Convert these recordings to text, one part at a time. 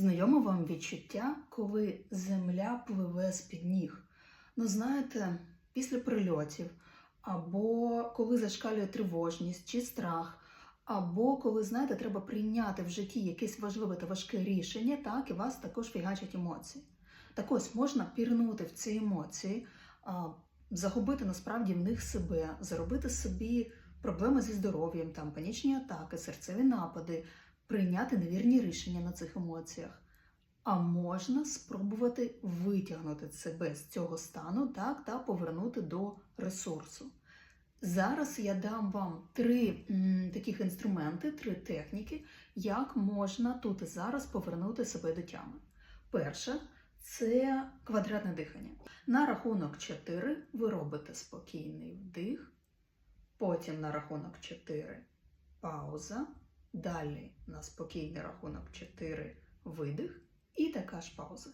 Знайоме вам відчуття, коли земля пливе з-під ніг. Ну, знаєте, після прильотів, або коли зашкалює тривожність чи страх, або коли, знаєте, треба прийняти в житті якесь важливе та важке рішення, так, і вас також фігачать емоції. Так ось можна пірнути в ці емоції, загубити насправді в них себе, заробити собі проблеми зі здоров'ям, там панічні атаки, серцеві напади, прийняти невірні рішення на цих емоціях. А можна спробувати витягнути себе з цього стану так, та повернути до ресурсу. Зараз я дам вам три м, таких інструменти, три техніки, як можна тут і зараз повернути себе до тями. Перше це квадратне дихання. На рахунок 4 ви робите спокійний вдих, потім на рахунок 4 пауза, далі на спокійний рахунок 4 видих і така ж пауза.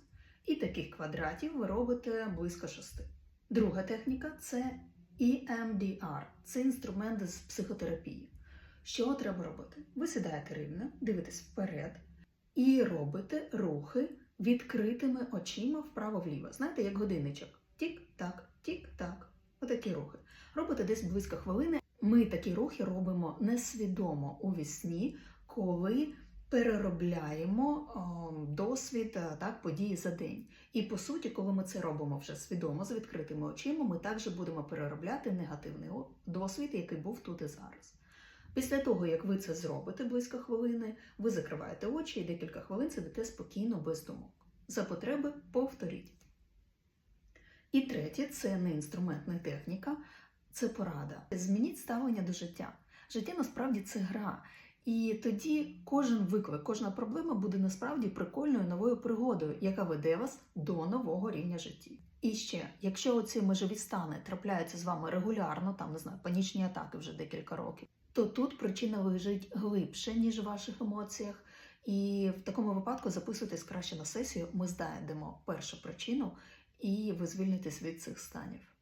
І таких квадратів ви робите близько 6. Друга техніка це EMDR це інструмент з психотерапії. Що треба робити? Ви сідаєте рівно, дивитесь вперед і робите рухи відкритими очима вправо-вліво. Знаєте, як годинничок. Тік-так, тік-так. Отакі рухи. Робите десь близько хвилини. Ми такі рухи робимо несвідомо у вісні, коли переробляємо досвід так, події за день. І по суті, коли ми це робимо вже свідомо з відкритими очима, ми також будемо переробляти негативний досвід, який був тут і зараз. Після того, як ви це зробите близько хвилини, ви закриваєте очі і декілька хвилин сидите спокійно без думок. За потреби повторіть. І третє це не інструмент, не техніка, це порада. Змініть ставлення до життя. Життя насправді це гра. І тоді кожен виклик, кожна проблема буде насправді прикольною новою пригодою, яка веде вас до нового рівня житті. І ще, якщо оці межові стани трапляються з вами регулярно, там не знаю, панічні атаки вже декілька років, то тут причина лежить глибше, ніж в ваших емоціях. І в такому випадку записуйтесь краще на сесію. Ми знайдемо першу причину, і ви звільнитесь від цих станів.